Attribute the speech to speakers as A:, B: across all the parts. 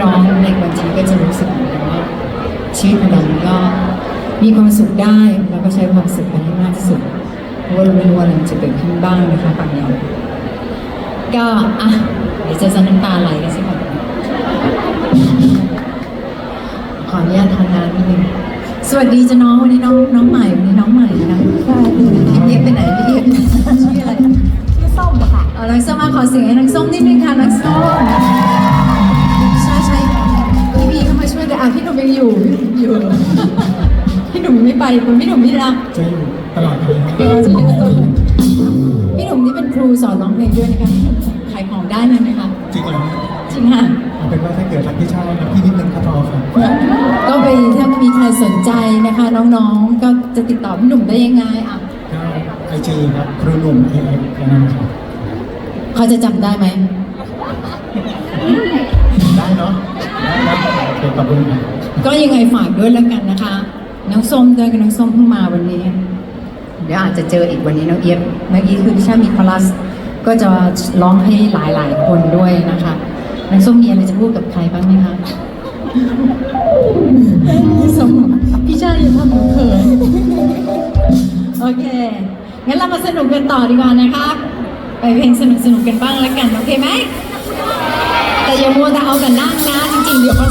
A: น้องๆในวันนี้ก็จะรู้สึกเหมือนกันว่าชีวิตของเรามันก็มีความสุขได้แล้วก็ใช้ความสุขไปให้มากที่สุดเพราะว่าเราไม่รู้ว่าอะไรมันจะเกิดขึ้นบ้างนะคะฝั่งเราก็อะเดี๋ยวจะจะน้ำตาไหลกันสักหน่อยขออนุญาตทานน้ำนิดนึงสวัสดีจ้ะน้องวันนี้น้องน้องใหม่วันนี้น้องใหม่นะพี่เอียบไปไหนพี่เอียบชื่ออะไร
B: ชื่อส้มค่ะ
A: เอาน้องส้มมาขอเสียงให้น้องส้มนิดนึงค่ะน้องส้ม พี่หนุ่มยังอยู่พี่หนุ่มอยู่ พี่หนุ่มยังไม่ไปคุณพี่หนุ่มนี่นะ
C: จะอยู่ตลอดเลย
A: เออจะอยู่ตลอดพี่หนุ่มนี่เป็นครูสอนร้องเพลงด้วยนะคะขายของได้เลยไหมคะ
C: จริงเหรอ
A: จริงค่ะ
C: เอาเป็นว่าถ้าเกิดรักพี่ชายรักพี่นิดนึงก็พอครับ
A: ก็ไปถ้ามีใครสนใจนะคะ น้องๆก็จะติดต่อพี่หนุ่มได้ยังไงอะ
C: ก็ไอจีครับครูหนุ่มเอฟแค่นั้นครับ
A: เขาจะจำได้ไหม
C: ได้เนาะได้ นะโอเคขอบคุณครับ
A: ก็ยังไงฝากด้วยแล้วกันนะคะ น้องส้มด้วยกับน้องส้มเพิ่งมาวันนี้ เดี๋ยวอาจจะเจออีกวันนี้น้องเอียบเมื่อกี้คือพี่ชามีคอรัส ก็จะร้องให้หลายๆ คนด้วยนะคะน้องส้มมีอะไรจะพูดกับใครบ้างไหมคะพี่ส้มพี่ชาอย่าทำหนูเขินโอเค งั้นเรามาสนุกกันต่อดีกว่านะคะ ไปเพลงสนุกๆกันบ้างแล้วกัน โอเคไหม แต่อย่ามัวแต่เอาแต่นั่งนะ จ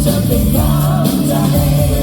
A: 将被ไป